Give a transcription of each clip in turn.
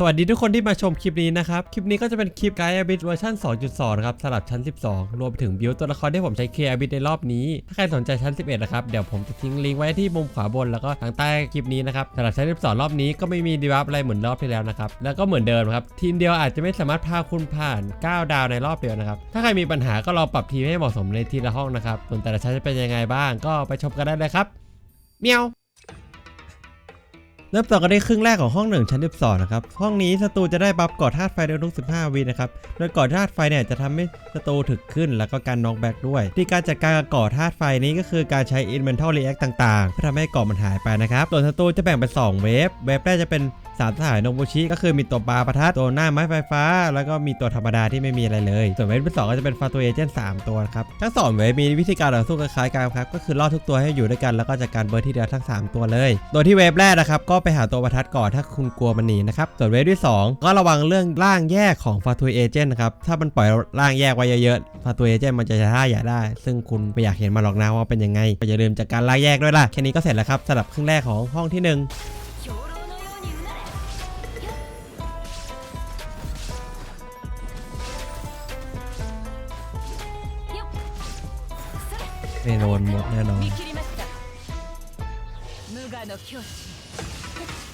สวัสดีทุกคนที่มาชมคลิปนี้นะครับ คลิปนี้ก็จะเป็นคลิปไกด์บิ t เวอร์ชัน2.2 นะครับสำหรับชั้น 12 รวมไปถึงบิวตัวละครที่ผมใช้เคลียร์บิในรอบนี้ ถ้าใครสนใจชั้น 11 นะครับ เดี๋ยวผมจะทิ้งลิงก์ไว้ที่มุมขวาบนแล้วก็ทางใต้คลิปนี้นะครับสำหรับชั้น 12 รอบนี้ก็ไม่มีดีบัฟอะไรเหมือนรอบที่แล้วนะครับ แล้วก็เหมือนเดิมครับ ทีมเดียวอาจจะไม่สามารถพาคุณผ่าน 9 ดาวในรอบเดียวนะครับ ถ้าใครมีปัญหาก็ลองปรับทีมให้เหมาะสมในทีละห้องนะครับส่วนแต่ละชั้นจะเป็นยังไงบ้างก็ไปชมกันได้เลยครับเมียว เริ่มต่อกันในครึ่งแรกของห้องหนึ่งชั้น12นะครับ ห้องนี้ศัตรูจะได้บัฟก่อธาตุไฟในทุก 15 วินะครับ โดยก่อธาตุไฟเนี่ยจะทำให้ศัตรูถึกขึ้น แล้วก็การน็อกแบ็กด้วย ที่การจัดการกับก่อธาตุไฟนี้ก็คือการใช้อินเวนทัลรีแอคต่างๆ เพื่อทำให้ก่อมันหายไปนะครับ ส่วนศัตรูจะแบ่งเป็น2เวฟ เวฟแรกจะเป็น สามสหายนนบูชิ ก็คือมีตัวปลาประทัดตัวหน้าไม้ไฟฟ้า แล้วก็มีตัวธรรมดาที่ไม่มีอะไรเลย ส่วนเวทที่สองก็จะเป็นฟาตัวเอเจนต์สามตัวครับทั้งสองเวทมีวิธีการต่อสู้คล้ายกันครับก็คือล่อทุกตัวให้อยู่ด้วยกันแล้วก็จัดการเบอร์ที่เดียวทั้ง 3 ตัวเลย ตัวที่เวฟแรกนะครับก็ไปหาตัวประทัดก่อนถ้าคุณกลัวมันหนีนะครับส่วนเวฟที่ 2 ก็ระวังเรื่องร่างแยกของฟาตัวเอเจนต์นะครับถ้ามันปล่อยร่างแยกไว้เยอะๆฟาตัวเอเจนต์มันจะท่าอย่าได้ ซึ่งคุณไม่อยากเห็นมาหรอกนะว่าเป็นยังไงอย่าลืมจัดการร่างแยกด้วยล่ะแค่นี้ก็เสร็จแล้วครับสำหรับครึ่งแรกของห้องที่ 1 ไม่โดนหมดแน่นอน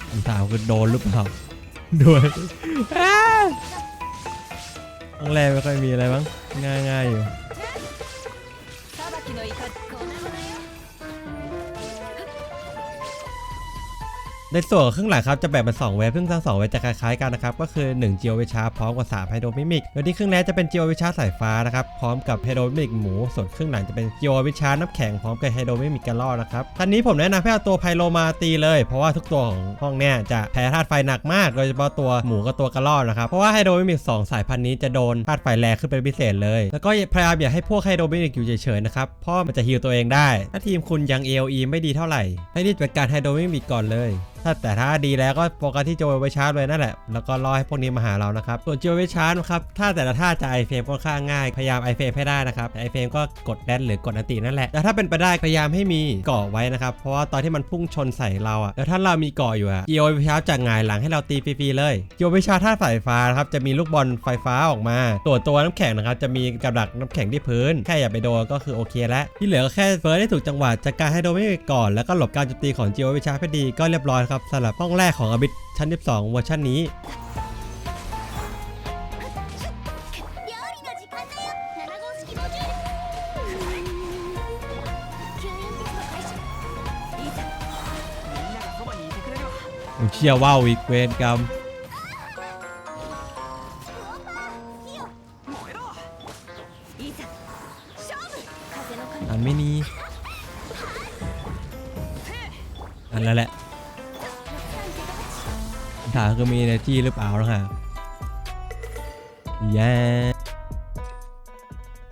คำถามคือโดนหรือเปล่าด้วยครั้งแรงไม่ค่อยมีอะไรบ้างง่ายๆอยู่ ในส่วนของครึ่องหลังครับจะแบ่งเป็น2เวฟซึ่งทั้งสองเวฟจะคล้ายๆกันนะครับก็คือ1จิโอวิชาพร้อมกับ3ไฮโดรมิมิกโดยที่ครึ่งแรกจะเป็นจิโอวิชาสายฟ้านะครับพร้อมกับไฮโดรมิมิกหมูส่วนครึ่องหลังจะเป็นจิโอวิชาน้ำแข็งพร้อมกับไฮโดรมิมิกกระรอกนะครับท่านนี้ผมแนะนำให้เอาตัวไพโลมาตีเลย เพราะว่าทุกตัวของห้องเนี้ยจะแพ้ธาตุไฟหนักมาก โดยเฉพาะตัวหมูกับตัวกระรอกนะครับเพราะว่าไฮโดรมิมิกสองสายพันธุ์นี้จะโดนธาตุไฟแรงขึ้นเป็นพิเศษเลย แล้วก็พยายามอย่าให้พวกไฮโดรมิมิกอยู่เฉยๆนะครับเพราะมันจะฮีลตัวเองได้ ถ้าทีมคุณยัง AOE ไม่ดีเท่าไหร่ให้รีบจัดการไฮโดรมิมิกก่อนเลยถ้าแต่ถ้าดีแล้วก็โฟกัสที่โจไวชาร์จเลยนั่นแหละ แล้วก็รอให้พวกนี้มาหาเรานะครับ ส่วนโจไวชาร์จครับ ถ้าแต่ละท่าจะไอเฟรมค่อนข้างง่าย พยายามไอเฟรมให้ได้นะครับไอเฟรมก็กดแดนหรือกดอันตินั่นแหละ แต่ถ้าเป็นไปได้พยายามให้มีเกาะไว้นะครับ เพราะว่าตอนที่มันพุ่งชนใส่เราอะแล้วถ้าเรามีเกาะอยู่อะโจไวชาร์จจะหงายหลังให้เราตีฟรีๆเลย โจไวชาร์จท่าสายฟ้านะครับ จะมีลูกบอลไฟฟ้าออกมา ตัวตัวน้ำแข็งนะครับ จะมีกับดักน้ำแข็งที่พื้น แค่อย่าไปโดนก็คือโอเคแล้ว ที่เหลือก็แค่เฟิร์สให้ถูกจังหวะจัดการให้โดนไม่ก่อน แล้วก็หลบการโจมตีของจิโอวิชาให้ดีก็เรียบร้อยครับสำหรับห้องแรกของอบิทชั้น 12 เวอร์ชันนี้ เชียร์ว่าวอีกเวรกรรมอันไม่มีอันล้แหละำถามคือมี energy หรือเปล่านะฮะแย่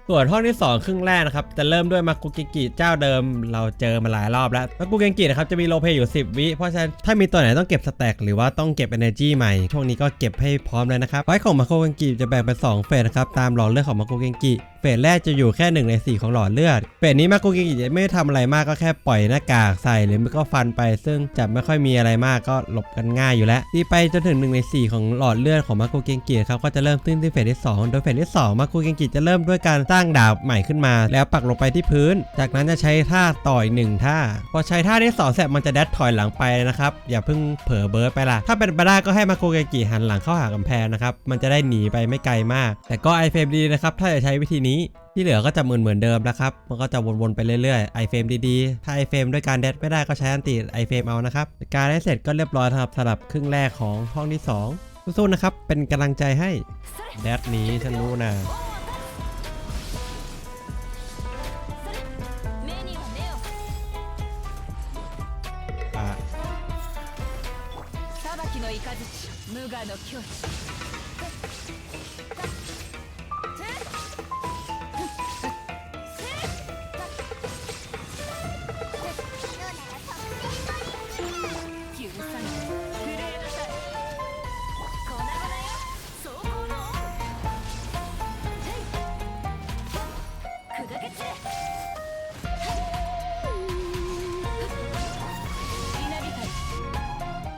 ส่วนห้องที่ 2 ครึ่งแรกนะครับ จะเริ่มด้วยมากุเกกิเจ้าเดิม เราเจอมาหลายรอบแล้วมากุเกกินะครับจะมีโลเพอยู่ 10 วิเพราะฉะนั้นถ้ามีตัวไหนต้องเก็บสแต็กหรือว่าต้องเก็บ energy ใหม่ ช่วงนี้ก็เก็บให้พร้อมเลยนะครับไฟของมากุเกกิจะแบ่งเป็น2เฟสนะครับตามหลอดเลือดของมากุเกกิ เฟสแรกจะอยู่แค่1ใน4 ของหลอดเลือดเฟสนี้มากุเกกิจะไม่ทำอะไรมากก็แค่ปล่อยหน้ากากใส่หรือไม่ก็ฟันไป ซึ่งจะไม่ค่อยมีอะไรมากก็หลบกันง่ายอยู่แล้วตีไปจนถึง1ใน4 ของหลอดเลือดของมากุเกกิครับก็จะเริ่มขึ้นที่เฟสที่ 2 โดยเฟสที่2มากุเกกิจะเริ่มด้วยการสร้างดาบใหม่ขึ้นมา แล้วปักลงไปที่พื้น จากนั้นจะใช้ท่าต่อยหนึ่งท่าพอใช้ท่าที่2เสร็จมันจะแดดถอยหลังไปนะครับอย่าเพิ่งเผลอเบิร์ดไปล่ะถ้าเป็นไปได้ก็ให้มากุเกกิหันหลังเข้าหากำแพงนะครับมันจะได้หนีไปไม่ไกลมาก แต่ก็ไอเฟมดีนะครับถ้าจะใช้วิธีนที่เหลือก็จะเหมือนเหมือนเดิมแล้วครับ มันก็จะวนๆไปเรื่อยๆ ไอเฟรมดีๆ ถ้าไอเฟรมด้วยการแดดไม่ได้ก็ใช้อันติไอเฟรมเอานะครับ การได้เสร็จก็เรียบร้อยครับสำหรับครึ่งแรกของห้องที่สองสู้ๆนะครับ เป็นกำลังใจให้ それ แดดนี้ฉันรู้นะ それ目には目を อ่ะ 裁きの雷無我の境地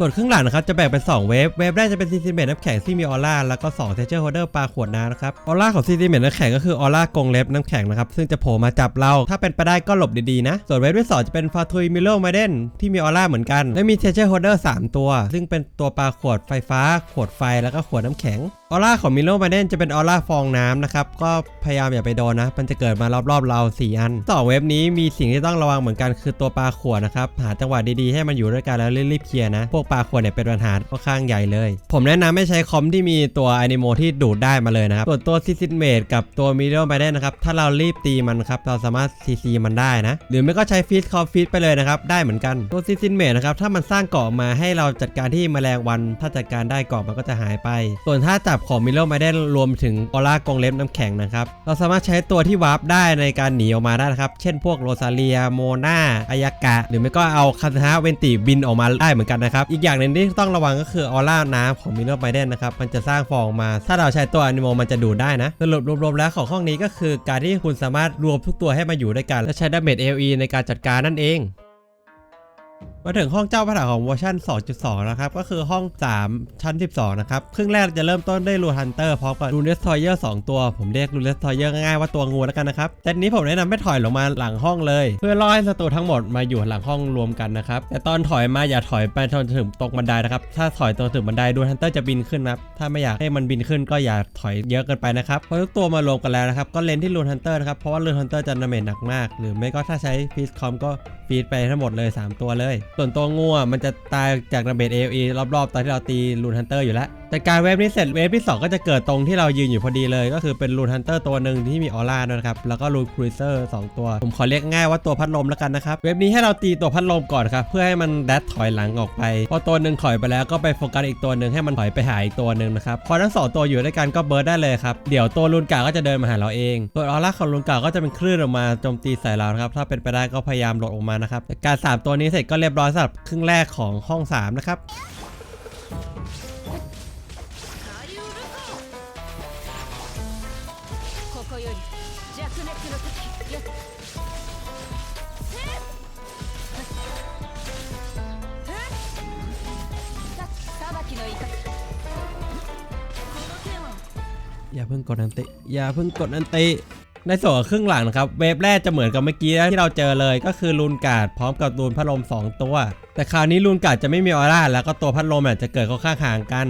ส่วนครึ่งหลังนะครับจะแบ่งเป็น 2 เวฟ เวฟแรกจะเป็นซีซีเมตน้ำแข็งที่มีออร่า แล้วก็2เทเจอร์โฮเดอร์ปลาขวดน้ำนะครับ ออร่าของซีซีเมตน้ำแข็งก็คือออร่ากรงเล็บน้ำแข็งนะครับ ซึ่งจะโผล่มาจับเรา ถ้าเป็นไปได้ก็หลบดีๆนะ ส่วนเวฟที่2จะเป็นฟาทุยมิโลมาเดนที่มีออร่าเหมือนกัน และมีเทเจอร์โฮเดอร์3ตัว ซึ่งเป็นตัวปลาขวดไฟฟ้า ขวดไฟ แล้วก็ขวดน้ำแข็ง ออร่าของมิโลมาเดนจะเป็นออร่าฟองน้ำนะครับ ก็พยายามอย่าไปโดนนะ มันจะเกิดมารอบๆเรา 4 อันสองเว็บนี้มีสิ่งที่ต้องระวังเหมือนกันคือตัวปลาขวดนะครับ หาจังหวะดีๆให้มันอยู่ด้วยกันแล้วรีบๆเคลียร์นะพวกปลาขวดเนี่ยเป็นปัญหาค่อนข้างใหญ่เลย ผมแนะนำให้ใช้คอมที่มีตัวอนิโมที่ดูดได้มาเลยนะครับ ส่วนตัวซิซิเมดกับตัวมิโลมาเดนนะครับ ถ้าเรารีบตีมันครับ เราสามารถซีซีมันได้นะ หรือไม่ก็ใช้ฟีดคอฟีดไปเลยนะครับ ได้เหมือนกัน ตัวซิซิเมดนะครับ ถ้ามันสร้างเกาะมาให้เราจัดการที่แมลงวัน ถ้าจัดการได้เกาะมันก็จะหายไป ส่วนถ้าจับของมิโลมาเดนรวมถึงออร่ากรงเล็บน้ำแข็งนะครับ เราสามารถใช้ตัวที่วาร์ปได้ในการหนีออกมาได้นะครับ เช่นพวกโรซาเลีย โมนาอายากะ หรือไม่ก็เอาคาถาเวนติบินออกมาได้เหมือนกันนะครับอีกอย่างหนึ่งที่ต้องระวังก็คือออร่าน้ำของมิโลมาเดนนะครับมันจะสร้างฟองมา ถ้าเราใช้ตัวอนิโมมันจะดูดได้นะสรุปรวมๆแล้วของห้องนี้ก็คือ การที่คุณสามารถรวมทุกตัวให้มาอยู่ด้วยกัน และใช้ดาเมจเอลีในการจัดการนั่นเอง มาถึงห้องเจ้าพระถาของเวอร์ชัน2.2 นะครับ ก็คือห้อง 3 ชั้น 12 นะครับ ครึ่งแรกจะเริ่มต้นด้วยรูฮันเตอร์พร้อมกับรูเนสทอยเยอร์2ตัว ผมเรียกรูเนสทอยเยอร์ง่ายๆว่าตัวงูแล้วกันนะครับแต่นี้ผมแนะนำให้ถอยลงมาหลังห้องเลย เพื่อล่อให้ศัตรูทั้งหมดมาอยู่หลังห้องรวมกันนะครับ แต่ตอนถอยมาอย่าถอยไปจนถึงตรงบันไดนะครับ ถ้าถอยตรงถึงบันไดรูฮันเตอร์จะบินขึ้นนะครับ ถ้าไม่อยากให้มันบินขึ้นก็อย่าถอยเยอะเกินไปนะครับพอทุกตัวมารวมกันแล้วนะครับ ก็เลนที่รูฮันเตอร์นะครับ เพราะว่ารูฮันเตอร์จะดาเมจหนักมาก หรือไม่ก็ถ้าใช้ฟีสคอมก็ฟีดไปทั้งหมดเลย 3 ตัวเลยส่วนตัวงูอะมันจะตายจากระเบิด AOE รอบๆ ตอนที่เราตีลูนฮันเตอร์อยู่แล้ว แต่การเวฟนี้เสร็จเวฟที่ 2 ก็จะเกิดตรงที่เรายืนอยู่พอดีเลย ก็คือเป็นลูนฮันเตอร์ตัวหนึ่งที่มีออร่าด้วยครับ แล้วก็ลูนครูเซอร์2ตัว ผมขอเรียกง่ายว่าตัวพัดลมแล้วกันนะครับ เวฟนี้ให้เราตีตัวพัดลมก่อนครับ เพื่อให้มันแดดถอยหลังออกไป พอตัวหนึ่งถอยไปแล้วก็ไปโฟกัสอีกตัวหนึ่งให้มันถอยไปหาอีกตัวหนึ่งนะครับ พอทั้งสองตัวอยู่ด้วยกันก็เบิร์ดได้เลยครับ เดี๋ยวตัวลูนกาก็จะเดินมาหาเราเองส่วนออร่าของลูนกาก็จะเป็นคลื่นออกมาโจมตีใส่เรานะครับถ้าเป็นไปได้ก็พยายามหลบออกมานะครับการสามตัวนี้เสร็จก็เรียบร้อยอยสำหรับครึ่งแรกของห้อง 3 นะครับอย่าเพิ่งกดอันติอย่าเพิ่งกดอันติ ในส่วนครึ่งหลังนะครับเวฟแรกจะเหมือนกับเมื่อกี้ที่เราเจอเลยก็คือลูนการ์ดพร้อมกับลูนพัดลม 2 ตัว แต่คราวนี้ลูนการ์ดจะไม่มีออร่าแล้วก็ตัวพัดลมจะเกิดค่อนข้างห่างกัน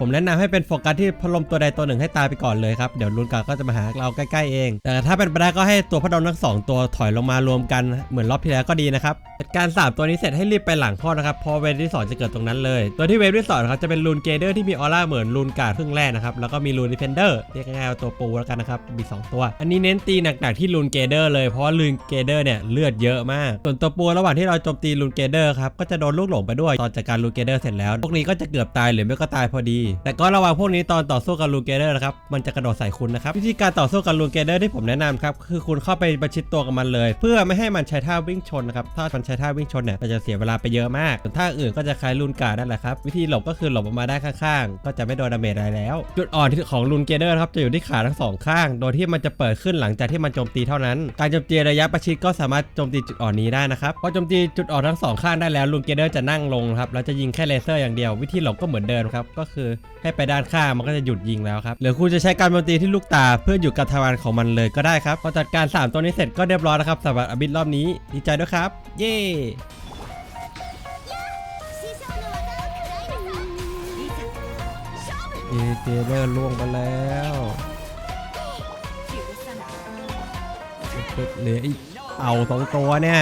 ผมแนะนำให้เป็นโฟกัสที่พัดลมตัวใดตัวหนึ่งให้ตายไปก่อนเลยครับ เดี๋ยวลูนกาก็จะมาหาเราใกล้ๆเอง แต่ถ้าเป็นไปได้ก็ให้ตัวพัดลมทั้งสองตัวถอยลงมารวมกันเหมือนรอบที่แล้วก็ดีนะครับจัดการสามตัวนี้เสร็จให้รีบไปหลังข้อนะครับพอเวฟที่สองจะเกิดตรงนั้นเลย ตัวที่เวฟที่สองนะครับจะเป็นลูนเกเดอร์ที่มีออร่าเหมือนลูนกาครึ่งแรกนะครับแล้วก็มีลูนดิเพนเดอร์เรียกง่ายๆว่าตัวปูแล้วกันนะครับมีสองตัว อันนี้เน้นตีหนักๆที่ลูนเกเดอร์เลยเพราะว่าลูนเกเดอร์เนี่ยเลือดเยอะมากส่วนตัวปูระหว่างที่เราโจมตีลูนเกเดอร์ครับก็จะโดนลูกหลงไปด้วยตอนจัดการลูนเกเดอร์เสร็จแล้วพวกนี้ก็จะเกือบตายหรือไม่ก็ตายพอดีแต่ก็ระวังพวกนี้ตอนต่อสู้กับลูนเกเดอร์นะครับ มันจะกระโดดใส่คุณนะครับ วิธีการต่อสู้กับลูนเกเดอร์ที่ผมแนะนำครับ คือคุณเข้าไปประชิดตัวกับมันเลย เพื่อไม่ให้มันใช้ท่าวิ่งชนนะครับ ถ้ามันใช้ท่าวิ่งชนเนี่ยมันจะเสียเวลาไปเยอะมากส่วนท่าอื่นก็จะคล้ายลูนกาดนั่นแหละครับ วิธีหลบก็คือหลบออกมาได้ข้างๆ ก็จะไม่โดนดาเมจอะไรแล้ว จุดอ่อนที่ของลูนเกเดอร์ครับจะอยู่ที่ขาทั้งสองข้าง โดยที่มันจะเปิดขึ้นหลังจากที่มันโจมตีเท่านั้น การโจมตีระยะประชิดก็สามารถโจมตีจุดอ่อนนี้ได้นะครับ พอโจมตีจุดอ่อนทั้งสองข้างได้แล้วลูนเกเดอร์จะนั่งลงครับแล้วจะยิงแค่เลเซอร์อย่างเดียว วิธีหลบก็เหมือนเดิมครับ ก็คือให้ไปด้านข้างมันก็จะหยุดยิงแล้วครับหรือคุณจะใช้การบัมตีที่ลูกตาเพื่อหยุดการทำงานของมันเลยก็ได้ครับพอจัดการ 3 ตัวนี้เสร็จก็เรียบร้อยแล้วครับสำหรับอบิทรอบนี้ดีใจด้วยครับ เย่เจเจอร์ล่วงไปแล้วเหลืออีเอาสองตัวเนี่ย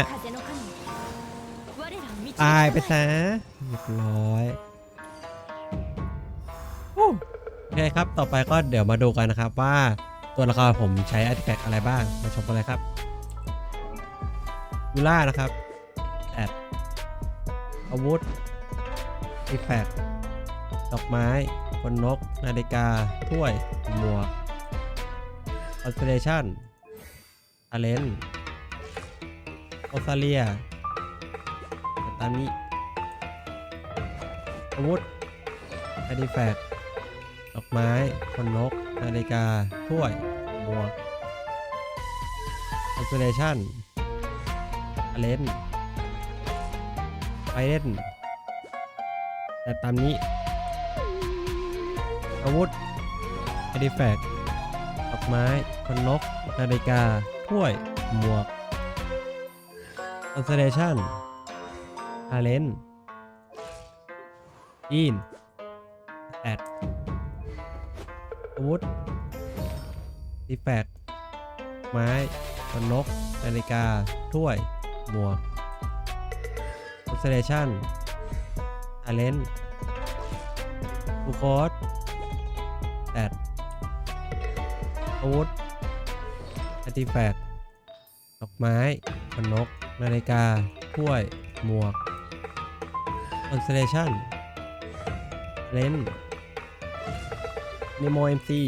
ตายไปซะเรียบร้อย อเคครับ ต่อไปก็เดี๋ยวมาดูกันนะครับว่าตัวละครผมใช้อาร์ติแฟกอะไรบ้าง มาชมกันเลยครับยูล่านะครับแอดอาวุธอีแฟกดอกไม้คนนก นาฬิกา ถ้วย หมวกคอสเตเลชันทาเลนโอซาเลียตามนี้อาวุธอาร์ติแฟกต์ ดอกไม้คนนกนาฬิกาถ้วยหมวกคอนเ l เลชันเลนไฟเล่น แต่ตามนี้ อาวุธอดิแฟกดอกไม้คนนกนาฬิกาถ้วยหมวก constellation อาเลนอินแอด อาวุธดีแฟกไม้คนนกนาฬิกา ถ้วย หมวก constellation อาเลนบูโคสแอดอาวุธอาร์ติแฟกดอกไม้คนนกนาฬิกา ถ้วย หมวก constellation เลน โมเอ็มซี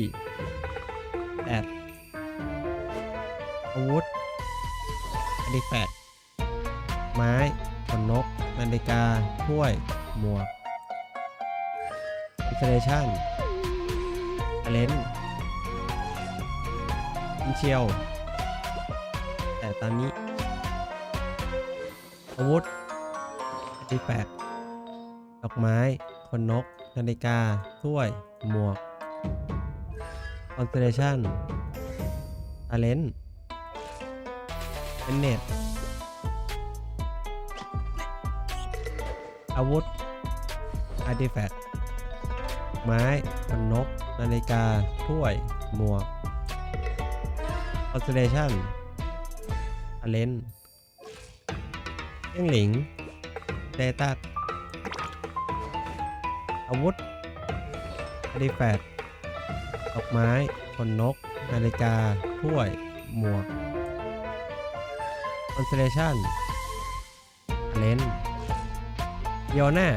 แอดอาวุธอาร์ติแฟกไม้คนนกนาฬิกาถ้วย หมวก constellation เลนอินเชียว แต่ตอนนี้ อาวุธอาร์ติแฟกดอกไม้ คนนก นาฬิกาถ้วย หมวก constellation talent เป็นเน็ตอาวุธอาร์ติแฟกต์ไม้คนนก นาฬิกา ถ้วย หมวก constellation talent เจ้งหลิงเดตักอาวุธอาร์ติแฟกต์ ดอกไม้คนนก นาฬิกาถ้วย หมวก constellation เลนโยนา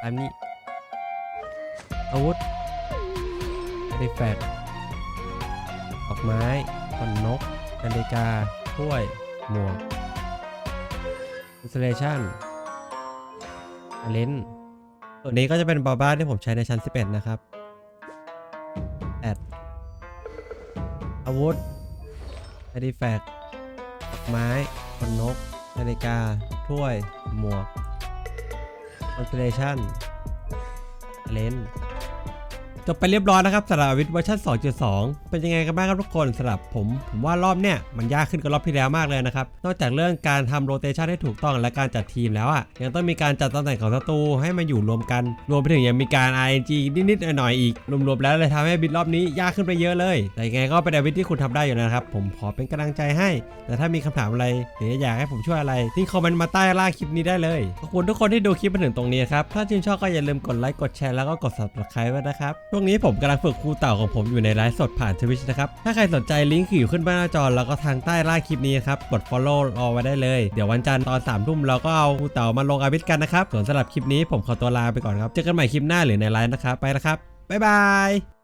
ตามนี้อาวุธอริแฟกดอกไม้คนนก นาฬิกาถ้วย หมวก installation talent ตัวนี้ก็จะเป็นบาบ้าที่ผมใช้ในชั้น 11 นะครับ วุธไอดีแฟกดอไม้ขนนก นาฬิกา ถ้วย หมวกคอนเทเลชั่นเลนส์ จบไปเรียบร้อยนะครับสำหรับวิทย์เวอร์ชัน2.2 เป็นยังไงกันบ้างครับทุกคนสำหรับผม ผมว่ารอบเนี้ยมันยากขึ้นกว่ารอบที่แล้วมากเลยนะครับ นอกจากเรื่องการทำโรเตชันให้ถูกต้องและการจัดทีมแล้วอะยังต้องมีการจัดตำแหน่งของศัตรูให้มาอยู่รวมกัน รวมไปถึงยังมีการ RNG นิดๆหน่อยๆอีก รวมๆแล้วเลยทำให้บิทรอบนี้ยากขึ้นไปเยอะเลย แต่ยังไงก็เป็นวิทย์ที่คุณทำได้อยู่นะครับผมขอเป็นกำลังใจให้ แต่ถ้ามีคำถามอะไรหรืออยากให้ผมช่วยอะไรทิ้งคอมเมนต์มาใต้ล่างคลิปนี้ได้เลยขอบคุณทุกคนที่ดูคลิปมาถึงตรงนี้ครับถ้าชื่นชอบก็อย่าลืมกดไลค์กดแชร์แล้วก็กด subscribe ไว้นะครับวงนี้ผมกำลังฝึกครูเต่าของผมอยู่ในไลฟ์สดผ่านทวิชนะครับ ถ้าใครสนใจลิงก์อยู่ขึ้นบนหน้าจอแล้วก็ทางใต้ล่างคลิปนี้ครับ กด follow รอไว้ได้เลย เดี๋ยววันจันทร์ตอน3ามทุ่มเราก็เอาครูเต่ามาลงอาวิทกันนะครับ ส่วนสำหรับคลิปนี้ผมขอตัวลาไปก่อนครับ เจอกันใหม่คลิปหน้าหรือในไลฟ์นะครับ ไปแล้วครับ บ๊ายบาย